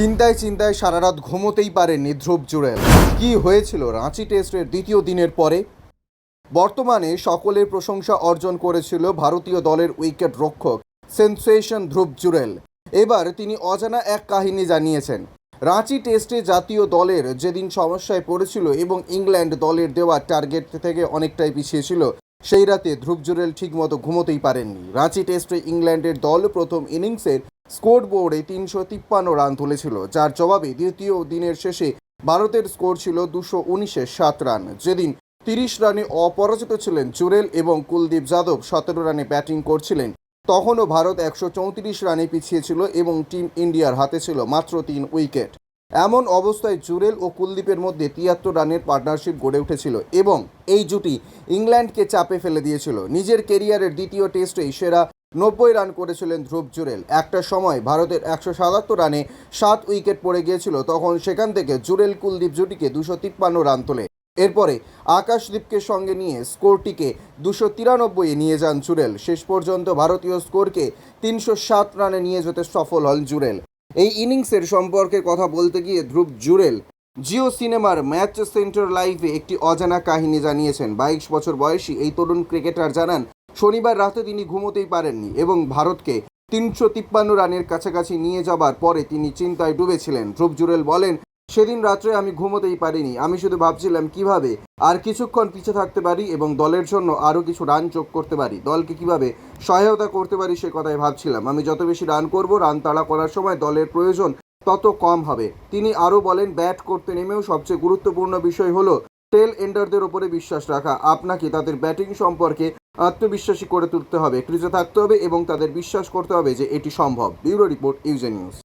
চিন্তায় চিন্তায় সারা রাত ঘুমোতেই পারেননি ধ্রুব জুড়েল। কি হয়েছিল রাঁচি টেস্টের দ্বিতীয় দিনের পরে? বর্তমানে সকলের প্রশংসা অর্জন করেছিল ভারতীয় দলের উইকেট রক্ষক, সেন্সেশন ধ্রুব জুরেল এবার তিনি অজানা এক কাহিনী জানিয়েছেন। রাঁচি টেস্টে জাতীয় দলের যেদিন সমস্যায় পড়েছিল এবং ইংল্যান্ড দলের দেওয়া টার্গেট থেকে অনেকটাই পিছিয়ে ছিল, সেই রাতে ধ্রুব জুরেল ঠিকমতো ঘুমোতেই পারেননি। রাঁচি টেস্টে ইংল্যান্ডের দল প্রথম ইনিংসের স্কোর বোর্ডে তিনশো তিপ্পান্ন রান তুলেছিল, যার জবাবে দ্বিতীয় দিনের শেষে ভারতের স্কোর ছিল দুশো উনিশে সাত রান। যেদিন তিরিশ রানে অপরাজিত ছিলেন জুরেল এবং কুলদীপ যাদব সতেরো রানে ব্যাটিং করছিলেন, তখনও ভারত একশো চৌত্রিশ রানে পিছিয়ে ছিল এবং টিম ইন্ডিয়ার হাতে ছিল মাত্র তিন উইকেট। এমন অবস্থায় জুরেল ও কুলদীপের মধ্যে তিয়াত্তর রানের পার্টনারশিপ গড়ে উঠেছিল এবং এই জুটি ইংল্যান্ডকে চাপে ফেলে দিয়েছিল। নিজের কেরিয়ারের দ্বিতীয় টেস্টেই সেরা নব্বই রান করেছিলেন ধ্রুব জুরেল। একটা সময় ভারতের একশো সাতাত্তর রানে সাত উইকেট পড়ে গিয়েছিল, তখন সেখান থেকে জুরেল কুলদীপ জুটিকে দুশো তিপ্পান্ন রান তোলে। এরপরে আকাশদীপকে সঙ্গে নিয়ে স্কোরটিকে দুশো তিরানব্বই নিয়ে যান জুরেল। শেষ পর্যন্ত ভারতীয় স্কোরকে তিনশো সাত রানে নিয়ে যেতে সফল হন জুরেল। এই ইনিংসের সম্পর্কে কথা বলতে গিয়ে ধ্রুব জুরেল জিও সিনেমার ম্যাচ সেন্টার লাইভে একটি অজানা কাহিনী জানিয়েছেন। বাইশ বছর বয়সী এই তরুণ ক্রিকেটার জানান শনিবার রাতে তিনি ঘুমোতেই পারেননি এবং ভারতকে তিনশো তিপ্পান্ন রানের কাছাকাছি নিয়ে যাবার পরে তিনি চিন্তায় ডুবেছিলেন। ধ্রুব জুরেল বলেন, সেদিন রাত্রে আমি ঘুমোতেই পারিনি। আমি শুধু ভাবছিলাম কীভাবে আর কিছুক্ষণ পিছে থাকতে পারি এবং দলের জন্য আরও কিছু রান যোগ করতে পারি। দলকে কীভাবে সহায়তা করতে পারি সে কথাই ভাবছিলাম। আমি যত বেশি রান করব, রান তাড়া করার সময় দলের প্রয়োজন তত কম হবে। তিনি আরও বলেন, ব্যাট করতে নেমেও সবচেয়ে গুরুত্বপূর্ণ বিষয় হলো টেল এন্ডারদের ওপরে বিশ্বাস রাখা। আপনাকে তাদের ব্যাটিং সম্পর্কে আত্মবিশ্বাসী করে তুলতে হবে, একটু থাকতে হবে এবং তাদের বিশ্বাস করতে হবে যে এটি সম্ভব। Bureau report UJ news.